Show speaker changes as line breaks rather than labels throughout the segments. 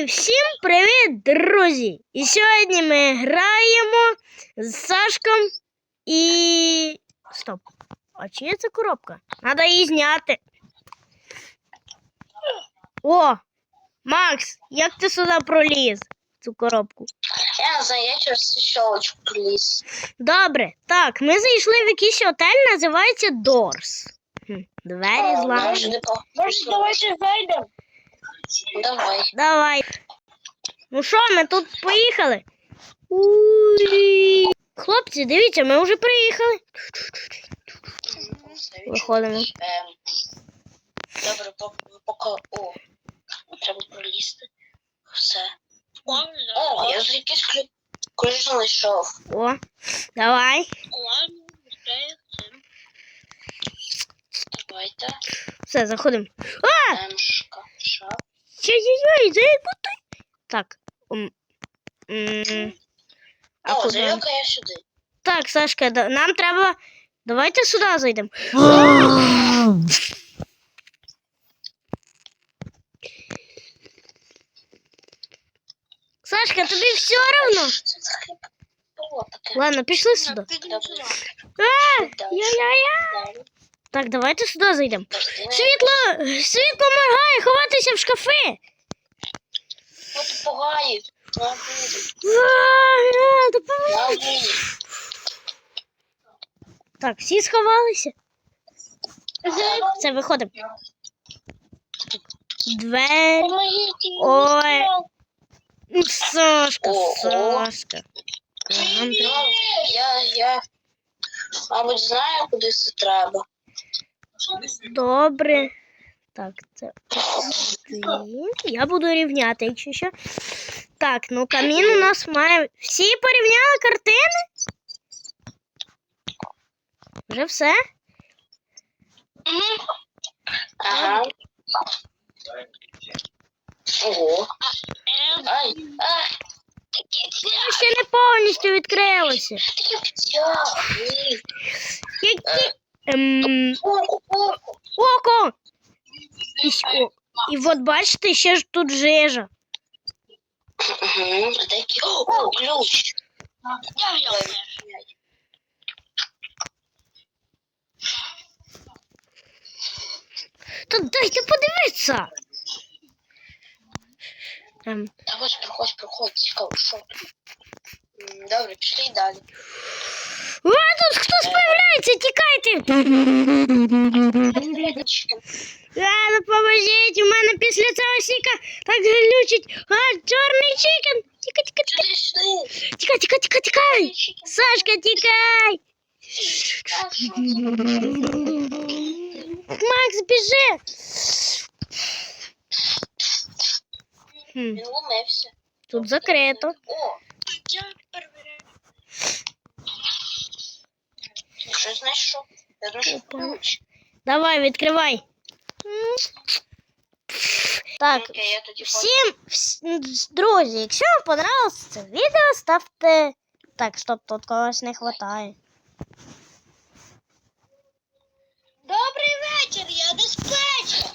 І всім привіт, друзі! І сьогодні ми граємо з Сашком і. Стоп. А чия це коробка? Надо її зняти. О! Макс, як ти сюди проліз? в Цю коробку.
Я знаю, я через щелочку проліз.
Добре, так, ми зайшли в якийсь готель, називається Дорс. Двері зламані.
Може, давайте зайдемо?
Давай.
Давай. Ну що, ми тут поїхали? Уй. Хлопці, дивіться, ми вже приїхали. Виходимо.
Ем, Добре, по- поки... О, треба пролізти. Все. О, я вже якийсь ключ, знайшов.
О, давай.
Давайте.
Все, заходимо.
Шкаф, шаф.
Яй-яй-яй, за яку ти? Так. м, м, А
О,
куди?
зайока я сюди.
Так, Сашка, да- нам треба. Давайте сюди зайдемо. Сашка, тобі все одно?
Що це таке було таке?
Ладно, пішли сюди.
Добре.
А,
Дальше.
я-я-я. Так, давайте сюди зайдемо. Світло! Світло моргає, ховатися в шкафи.
Ну, вулиці.
Так, всі сховалися. Все, виходимо. Двері. Ой. Сашка. Сашка.
Я, я, мабуть, знаю, куди це треба.
Добре. Так, це один. Я буду рівняти, якщо що. Так, ну камін у нас має. Всі порівняли картини? Вже все?
Ага. Ого. Ай.
Ну, Ще не повністю відкрилося. Які. Ем,
Око, око.
око! І, с- о, і от бачите, ще ж тут жижа.
Угу. Такі. О, ключ. Я взяв.
Та дайте подивитися. Ем,
Та ось проходь, проходь, цікаво, що тут. М, Добре, пішли далі.
а тут хтось появляється, тікайте! А, ну поможіть, у мене після цього сіка так глючить. А, чорний чікен! Тікай, тікай,
Сюди, сюди.
тікай, тікай, тікай, тікай! Сашка, тікай! Макс, біжи! Хм,
Він ломився.
тут закрито.
О, що знайшов? Я знайшов ключ.
Давай, відкривай. Так,
Окей, я тоді
Всім, вс- друзі, якщо вам понравилось це відео, ставте. Так, стоп, тут когось не вистачає.
Добрий вечір, я диспетчер.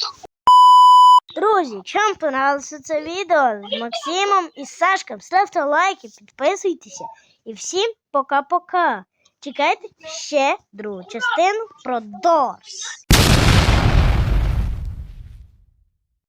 Друзі, якщо вам понравилося це відео з Максимом і Сашком, ставте лайки, підписуйтеся. І всім пока-пока. Чекайте ще другу частину про Дорс.